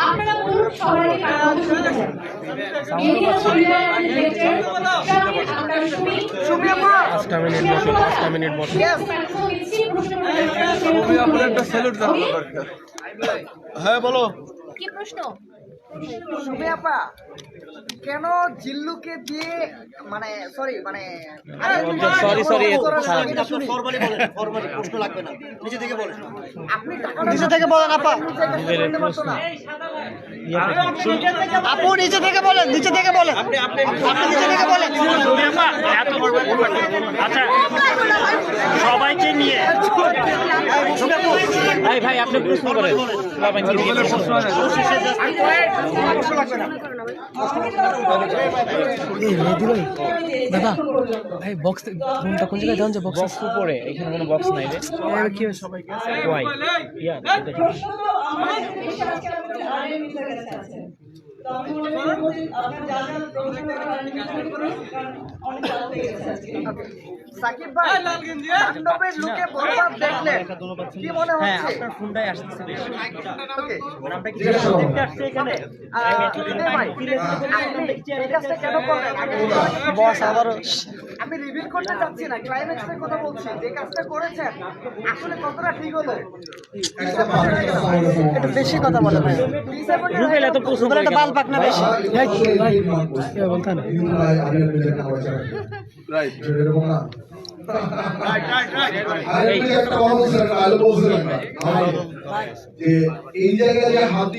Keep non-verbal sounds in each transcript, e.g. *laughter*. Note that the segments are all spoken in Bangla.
আপনারা বলুন কার পাঁচটা মিনিট বসো পাঁচটা মিনিট বসো হ্যাঁ বলো। কি প্রশ্ন? সুমি আপা কেন জিল্লুকে দিয়ে মানে সরি মানে সরি সরি আপনি টাকা নিচে থেকে বলেন আপা। আপু নিচে থেকে বলেন নিচে থেকে বলেন। আপনি আপনি নিচে থেকে বলেন। আচ্ছা। সবাইকে নিয়ে ভাই ভাই আপনি প্রশ্ন করেন। প্রশ্ন দাদা ভাই বক্স রুমটা কোন জায়গায় দেওয়া বক্স বক্স উপরে এখানে কোনো বক্স নাই রে ইয়া কি? সাকিব ভাই তাণ্ডবের লুকে বরবাদ দেখলেন কি মনে হ্যাঁ হচ্ছে আপনার ফোনটাই আসতেছে বেশি ওকে আমরা কি দেখতে আসছে এখানে এই কাজটা কেন করলেন বস আবারও আমি রিভিল করতে চাচ্ছি না ক্লাইম্যাক্সের কথা বলছি যে কাজটা করেছেন আসলে কতটা ঠিক হলো একটু বেশি কথা বলে ভাই রুবেল এত প্রশ্ন করে একটা বাল পাক না বেশি বলতেন রাইট যে এই জায়গায় যে হাত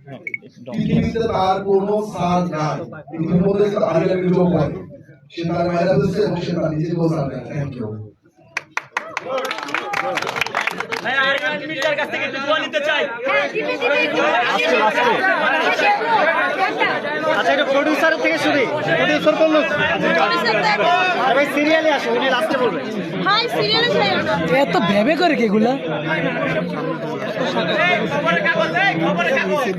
হ্যাঁ। পৃথিবীতে তার কোনো সাজ নাই। পৃথিবীর মধ্যে সে তার মেয়েরা সে তার নিজেকে বোঝা নেই থ্যাংক ইউ আচ্ছা এটা প্রডিউসার থেকে শুনি প্রডিউসার বলল। ভাই সিরিয়ালে আসো উনি লাস্টে এত ভেবে করে কি এগুলা এই কাগজ এই অনেক রাত হয়েছে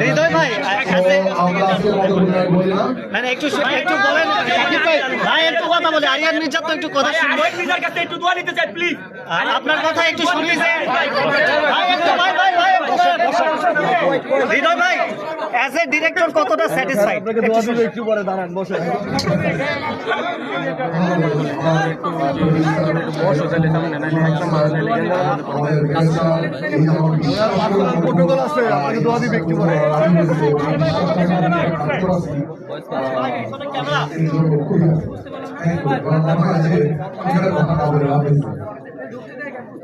হৃদয় ভাই মানে একটু একটু বলেন ভাই ভাই একটু কথা বলে আরিয়ান মির্জা তো একটু কথা শুনব। আর আপনার কথা একটু শুনি ভাই ভাই ভাই। হৃদয় ভাই অ্যাজ এ ডিরেক্টর কতটা স্যাটিসফাইড একটু পরে দাঁড়ান বসে একটু পরে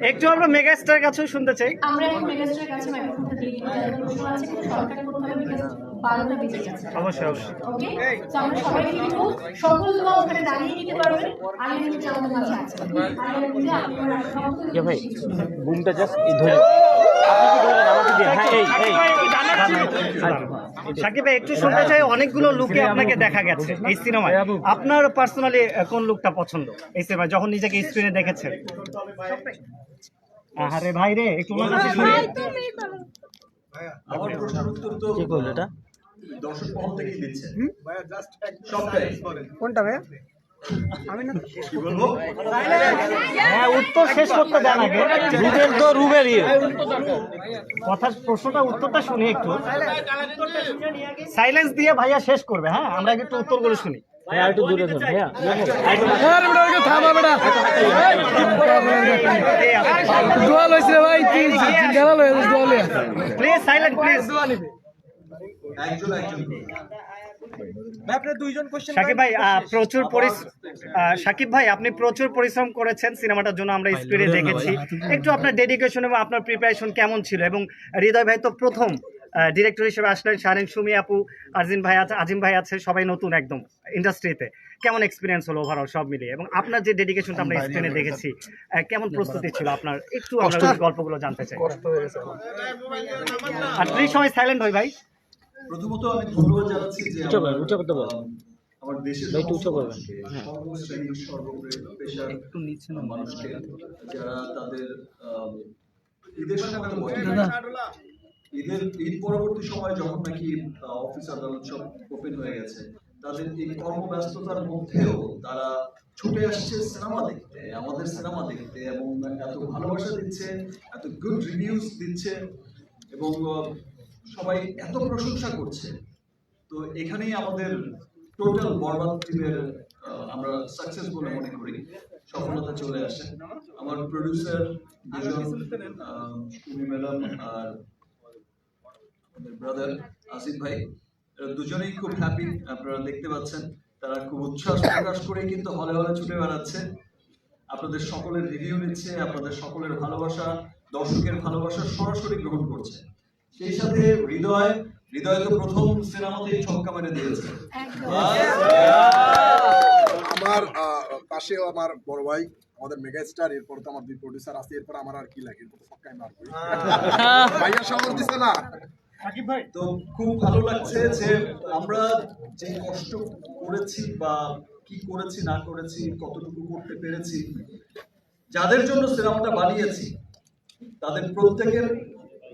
একটু আমরা মেগাস্টার কাছেও শুনতে চাই। আমরা এখন মেগাস্টারের কাছে গেছে অবশ্যই অবশ্যই। ওকে তো আমরা সবাইকে দিব সকল দোয়া ওখানে দাঁড়িয়ে নিতে পারবেন আর আমি আমাদের মাঝে আছে। আর আমি আপনারা ভাই বুমটা জাস্ট ধরে আপনি কি আমাকে দিয়ে হ্যাঁ এই এই। সাকিব ভাই একটু শুনতে চাই অনেকগুলো লুকে আপনাকে দেখা গেছে এই সিনেমায়। আপনার পার্সোনালি কোন লুকটা পছন্দ এই সিনেমায় যখন নিজেকে স্ক্রিনে দেখেছেন? আরে ভাই রে একটু ওনার কাছে শুনি কি করল এটা কোনটা ভাই আমি না হ্যাঁ উত্তর শেষ করতে দেন আগে। রুবেল তো রুবেল ইয়ে। কথার প্রশ্নটা উত্তরটা শুনি একটু। সাইলেন্স দিয়ে ভাইয়া শেষ করবে হ্যাঁ? আমরা একটু উত্তরগুলো শুনি। ভাই আর একটু দূরে ধরুন ভাইয়া। দোয়াল হয়েছে ভাই প্লিজ সাইলেন্ট প্লিজ। সাকিব ভাই আহ, প্রচুর সাকিব ভাই আপনি প্রচুর পরিশ্রম করেছেন সিনেমাটার জন্য আমরা স্ক্রিনে দেখেছি। একটু আপনার ডেডিকেশন এবং আপনার প্রিপারেশন কেমন ছিল? এবং হৃদয় ভাই তো প্রথম ডিরেক্টর হিসেবে আসলেন শারিন সুমি আপু আরজিন ভাই আছে আজিম ভাই আছে সবাই নতুন একদম ইন্ডাস্ট্রিতে কেমন এক্সপিরিয়েন্স হলো ওভারঅল সব মিলিয়ে? এবং আপনার যে ডেডিকেশনটা আমরা স্ক্রিনে দেখেছি আহ, কেমন প্রস্তুতি ছিল আপনার? একটু আমরা গল্পগুলো জানতে চাই। আর প্লিজ সবাই সাইলেন্ট হই ভাই। প্রথমত আমি ধন্যবাদ জানাচ্ছি যে আমার দেশের ভাই, একটু উঁচু করবেন। হ্যাঁ। সর্বশ্রেণীর মানুষকে যারা তাদের আহ, ঈদের সময় ঈদের ঈদ পরবর্তী সময় যখন নাকি আহ, অফিস আদালত সব ওপেন হয়ে গেছে তাদের এই কর্মব্যস্ততার মধ্যেও তারা ছুটে আসছে সিনেমা দেখতে আমাদের সিনেমা দেখতে এবং এত ভালোবাসা দিচ্ছে এত গুড রিভিউজ দিচ্ছে এবং সবাই এত প্রশংসা করছে। তো এখানেই আমাদের টোটাল বরবাদ টিমের আমরা সাকসেস বলে মনে করি। সফলতা চলে আসে। আমার প্রডিউসার সুমি ম্যাডাম আর ব্রাদার আসিফ ভাই দুজনেই খুব হ্যাপি আপনারা দেখতে পাচ্ছেন। তারা খুব উচ্ছ্বাস প্রকাশ করে কিন্তু হলে হলে ছুটে বেড়াচ্ছে। আপনাদের সকলের রিভিউ নিচ্ছে, আপনাদের সকলের ভালোবাসা, দর্শকের ভালোবাসা সরাসরি গ্রহণ করছে। সেই সাথে হৃদয় হৃদয় তো প্রথম সিনেমাতেই ছক্কা মেরে দিয়েছে। আমার আহ, পাশেও আমার বড় ভাই আমাদের মেগা স্টার এরপর তো আমার দুই প্রডিউসার আছে এরপর আমার আর কি লাগে? এরপর সবকাই মারবো *laughs* ভাইয়া সবল দিছে না? তো খুব ভালো লাগছে যে আমরা যে কষ্ট করেছি বা কি করেছি না করেছি কতটুকু করতে পেরেছি যাদের জন্য সিনেমাটা বানিয়েছি তাদের প্রত্যেকের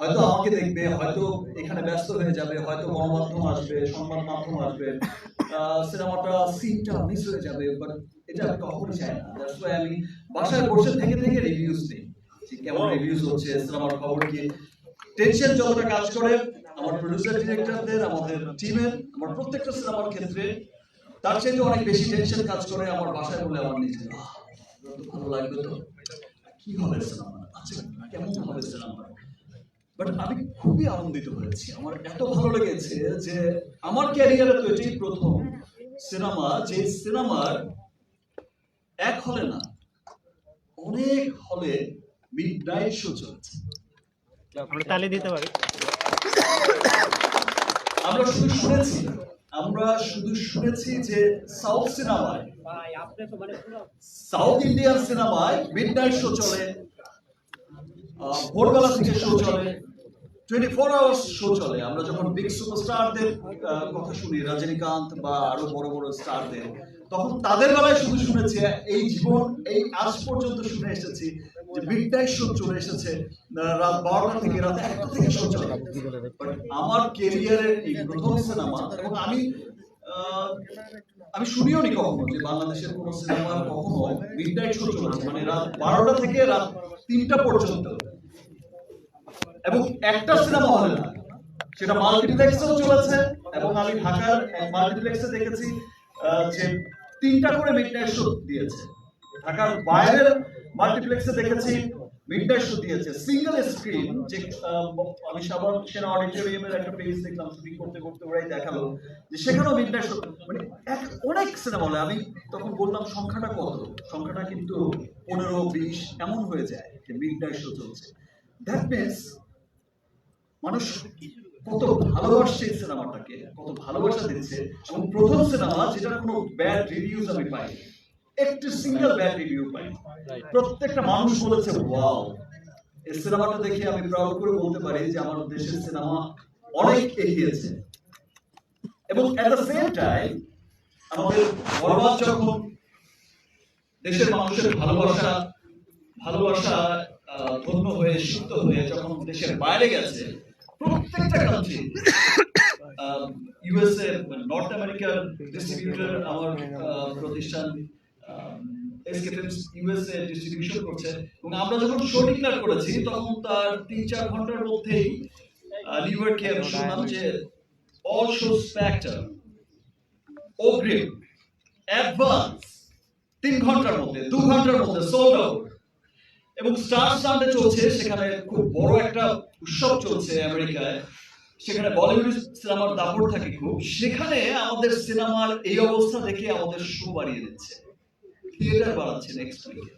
হয়তো আমাকে দেখবে, হয়তো এখানে ব্যস্ত হয়ে যাবে, হয়তো গণমাধ্যম আসবে, সংবাদ মাধ্যম আসবে সিনেমাটা সিনটা মিস হয়ে যাবে বাট এটা আমি চাই না। দ্যাটস ওয়াই আমি বাসায় বসে থেকে থেকে রিভিউজ যে কেমন রিভিউজ হচ্ছে, সিনেমার খবর কি? টেনশন যতটা কাজ করে, আমার প্রডিউসার ডিরেক্টরদের আমাদের টিমের আমার প্রত্যেকটা সিনেমার ক্ষেত্রে, তার চাইতে অনেক বেশি টেনশন কাজ করে আমার বাসায় বলে আমার নিজে তো ভালো লাগবে তো? কি হবে সিনেমা? আচ্ছা কেমন হবে সিনেমা? বাট আমি খুবই আনন্দিত হয়েছি। আমার এত ভালো লেগেছে যে আমার ক্যারিয়ারে তো এটাই প্রথম সিনেমা যে সিনেমার এক হলে না অনেক হলে মিড নাইট শো চলছে। আমরা তালি দিতে পারি। আমরা শুধু শুনেছি আমরা শুধু শুনেছি যে সাউথ সিনেমায় সাউথ ইন্ডিয়ান সিনেমায় মিড নাইট শো চলে। ভোরবেলা থেকে শো চলে। টোয়েন্টি ফোর আওয়ার্স শো চলে। আমরা যখন বিগ সুপারস্টারদের কথা শুনি, রজনীকান্ত বা আরও বড় বড় স্টারদের তখন তাদের বেলায় শুধু শুনেছি, এই জীবন, এই আজ পর্যন্ত শুনে এসেছি যে শো চলে এসেছে। রাত বারোটা থেকে রাত একটা থেকে শো চলে। আমার কেরিয়ারের এই প্রথম সিনেমা এবং আমি আমি শুনিও নি কখনো যে বাংলাদেশের কোন সিনেমা কখনো মিড নাইট শো চলেছে। মানে রাত বারোটা থেকে রাত তিনটা পর্যন্ত। এবং একটা সিনেমা হলে না সেটা মাল্টিপ্লেক্সেও চলেছে এবং আমি ঢাকার মাল্টিপ্লেক্সে দেখেছি যে তিনটা করে মিড নাইট শো দিয়েছে। ঢাকার বাইরের মাল্টিপ্লেক্সে দেখেছি মিডনাইট শো দিয়েছে। সিঙ্গেল স্ক্রিন যে আমি সাবান সেনা অডিটোরিয়ামের একটা পেজ দেখলাম শুটিং করতে করতে ওরাই দেখাল, যে সেখানেও মিডনাইট শো মানে এক, অনেক সিনেমা হলে, আমি তখন বললাম, সংখ্যাটা কত? সংখ্যাটা কিন্তু পনেরো, বিশ, এমন হয়ে যায় যে মিডনাইট শো চলছে। দ্যাট মিনস মানুষ কত ভালোবাসছে সিনেমাটাকে, কত ভালোবাসা দিচ্ছে, এবং প্রথম সিনেমা যেটার কোনো ব্যাড রিভিউজ আমি পাই একটি সিঙ্গেল ব্যাড রিভিউ পাই প্রত্যেকটা মানুষ বলেছে ওয়াও এই সিনেমাটা দেখে আমি প্রাউড করে বলতে পারি যে আমার দেশের সিনেমা অনেক এগিয়েছে। এবং এট দ্য সেম টাইম আমাদের বরবাদ যখন দেশের মানুষের ভালোবাসা ভালোবাসা ধন্য হয়ে সিদ্ধ হয়ে যখন দেশের বাইরে গেছে প্রত্যেকটা কান্ট্রি ইউএসএ নর্থ আমেরিকার ডিস্ট্রিবিউটর আমার প্রতিষ্ঠান এসকে ফিল্মস ইউএসএ ডিস্ট্রিবিউশন করছে। এবং আমরা যখন শো ডিক্লেয়ার করেছি তখন তার তিন চার ঘণ্টার মধ্যেই নিউ ইয়র্কে আমি শুনলাম যে অল শো স্প্যাক্টার অগ্রিম অ্যাডভান্স তিন ঘণ্টার মধ্যে দু ঘণ্টার মধ্যে সোল্ড আউট এবং স্টার স্টান্ডে চলছে, সেখানে খুব বড় একটা উৎসব চলছে আমেরিকায়। সেখানে বলিউড সিনেমার দাপট থাকে খুব। সেখানে আমাদের সিনেমার এই অবস্থা দেখে আমাদের শো বাড়িয়ে দিচ্ছে। থিয়েটার বাড়াচ্ছে নেক্সট উইকে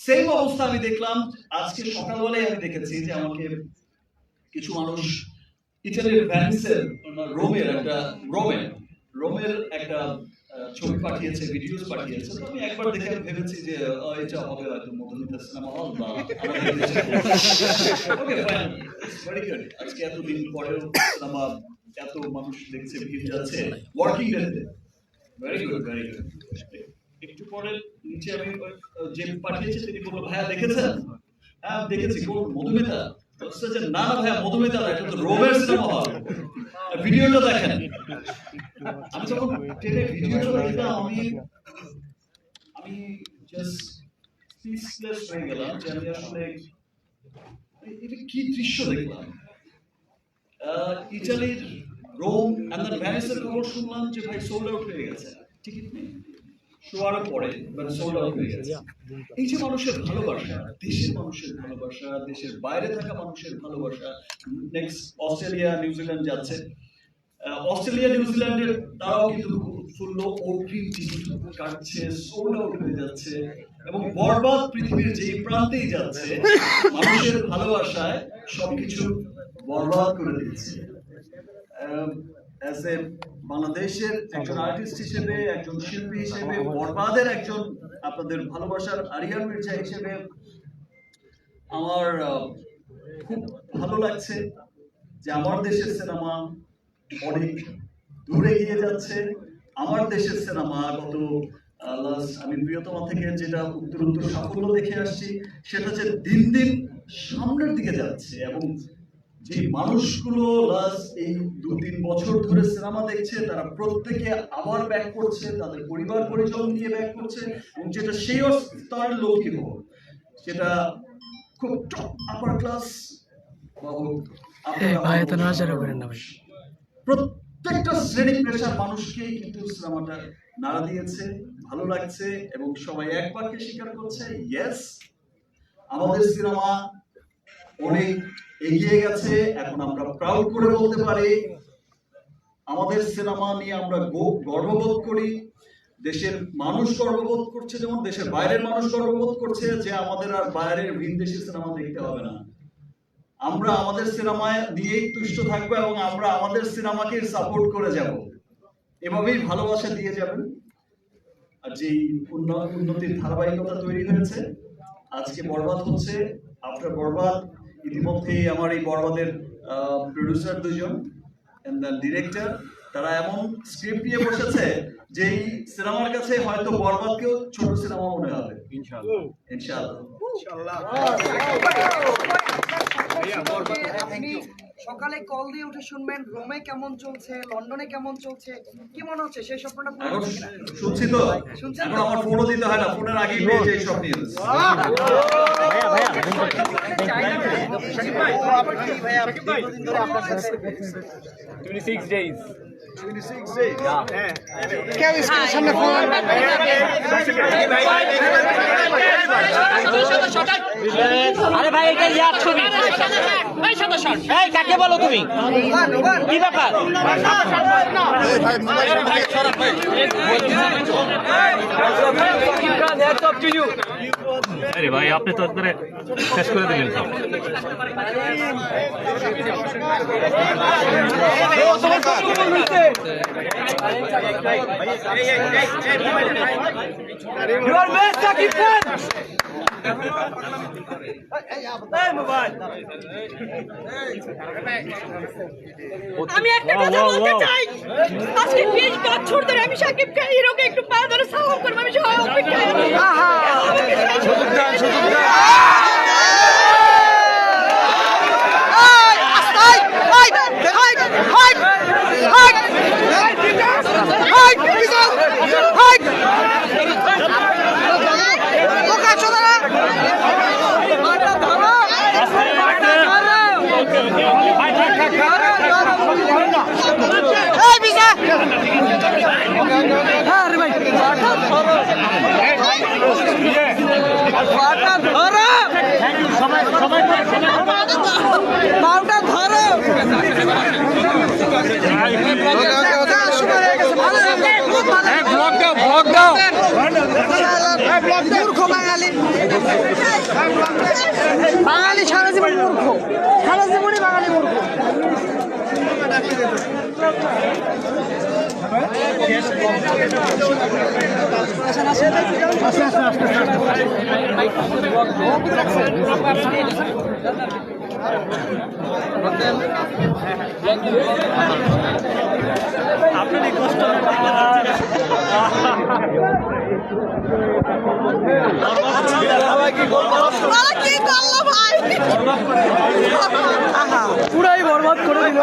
সেম অবস্থা আমি দেখলাম, আজকে সকালবেলায় আমি দেখেছি যে আমাকে কিছু মানুষ ইটালির ভ্যানিসের রোমের একটা, রোমের রোমের একটা ছবি পাঠিয়েছে ভিডিওস পাঠিয়েছে। তো আমি একবার দেখে ভেবেছি যে এটা হবে হয়তো মধুমিতা সিনেমা হল বা ওকে ফাইন ভেরি গুড আজকে এতদিন পরেও সিনেমা এত মানুষ দেখছে ভিড় যাচ্ছে। ওয়ার্কিং ডেতে ভেরি গুড ভেরি গুড একটু পরে নিচে আমি যে পাঠিয়েছে তিনি বলল ভাইয়া দেখেছেন? হ্যাঁ দেখেছি কোন মধুমিতা। না না ভাইয়া মধুমিতা না এটা তো রোমের সিনেমা হল ভিডিওটা দেখেন। আমি যখন ট্রেনে ভিডিওটা দেখলাম আমি আমি জাস্ট স্পিচলেস হয়ে গেলাম যে আমি আসলে এটা কি দৃশ্য দেখলাম? ইটালির রোম অ্যান্ড ভ্যানিসের খবর শুনলাম যে ভাই সোল্ড আউট হয়ে গেছে। টিকিট নেই শোয়ার পরে মানে সোল্ড আউট হয়ে গেছে। এই যে মানুষের ভালোবাসা দেশের মানুষের ভালোবাসা দেশের বাইরে থাকা মানুষের ভালোবাসা নেক্সট অস্ট্রেলিয়া নিউজিল্যান্ড যাচ্ছে। অস্ট্রেলিয়া নিউজিল্যান্ডের তারাও কিন্তু ফুল্ল অগ্রিম টিকিট কাটছে সোল্ড আউট হয়ে যাচ্ছে এবং বরবাদ পৃথিবীর যেই প্রান্তেই যাচ্ছে মানুষের ভালোবাসায় সবকিছু বরবাদ করে দিচ্ছে। অ্যাজ এ বাংলাদেশের একজন আর্টিস্ট হিসেবে একজন শিল্পী হিসেবে বরবাদের একজন আপনাদের ভালোবাসার আরিয়ান মির্জা হিসেবে আমার খুব ভালো লাগছে যে আমার দেশের সিনেমা অনেক দূরে গিয়ে যাচ্ছে। আমার দেশের সিনেমা গত আমি প্রিয়তমা থেকে যেটা উত্তর উত্তর সাফল্য দেখে আসছি সেটা হচ্ছে দিন দিন সামনের দিকে যাচ্ছে এবং যে মানুষগুলো লাস্ট এই দু তিন বছর ধরে সিনেমা দেখছে তারা প্রত্যেকে আবার ব্যাক করছে তাদের পরিবার পরিজন নিয়ে ব্যাক করছে এবং যেটা সেই স্তরের হোক সেটা খুব টপ আপার ক্লাস প্রত্যেকটা শ্রেণি পেশার মানুষকেই কিন্তু সিনেমাটা নাড়া দিয়েছে ভালো লাগছে এবং সবাই এক বাক্যে স্বীকার করছে ইয়েস আমাদের সিনেমা অনেক এগিয়ে গেছে, এখন আমরা প্রাউড করে বলতে পারি। আমাদের সিনেমা নিয়ে আমরা গর্ববোধ করি। দেশের মানুষ গর্ববোধ করছে, যেমন দেশের বাইরের মানুষ গর্ববোধ করছে যে আমাদের আর বাইরের ভিন দেশের সিনেমা দেখতে হবে না। আমরা আমাদের সিনেমায় দিয়েই তুষ্ট থাকব এবং আমরা আমাদের সিনেমাকে সাপোর্ট করে যাব। এভাবেই ভালোবাসা দিয়ে যাবেন। আর যেই উন্ন- উন্নতির ধারাবাহিকতা তৈরি হয়েছে, আজকে বরবাদ হচ্ছে। আফটার বরবাদ ইতিমধ্যেই আমার এই বড়বাদের প্রডিউসার দুজন ডিরেক্টর তারা এমন স্ক্রিপ্ট নিয়ে বসেছে যে এই সিনেমার কাছে হয়তো বরবাদকেও ছোট সিনেমা মনে হবে। ইনশাআল্লাহ। ইনশাআল্লাহ। আপনি সকালে কল দিয়ে উঠে শুনবেন রোমে কেমন চলছে লন্ডনে কেমন চলছে কি মনে হচ্ছে সেই স্বপ্নটা কিনা? শুনছি তো শুনছেন এখন? আমার ফোনও দিতে হয় না ফোনের আগেই পেয়ে যাই সব নিউজ সিক্স ডেজ আরে ভাই এটা ইয়ার ছবি। এই কাকে বলো তুমি? কি ব্যাপার? আরে ভাই আপনি তো একবারে শেষ করে দিলেন সব। আমি একটা কথা বলতে চাই। আজকে বিশ বছর ধরে আমি সাকিব খান হিরোকে একটু পা ধরে সালাম করব। আমি Hey, Bisa! বাঙালি সারা জীবন মূর্খ। সারা জীবনই বাঙালি মূর্খ। আপনারই কষ্ট। পুরাই বরবাদ করে দিল।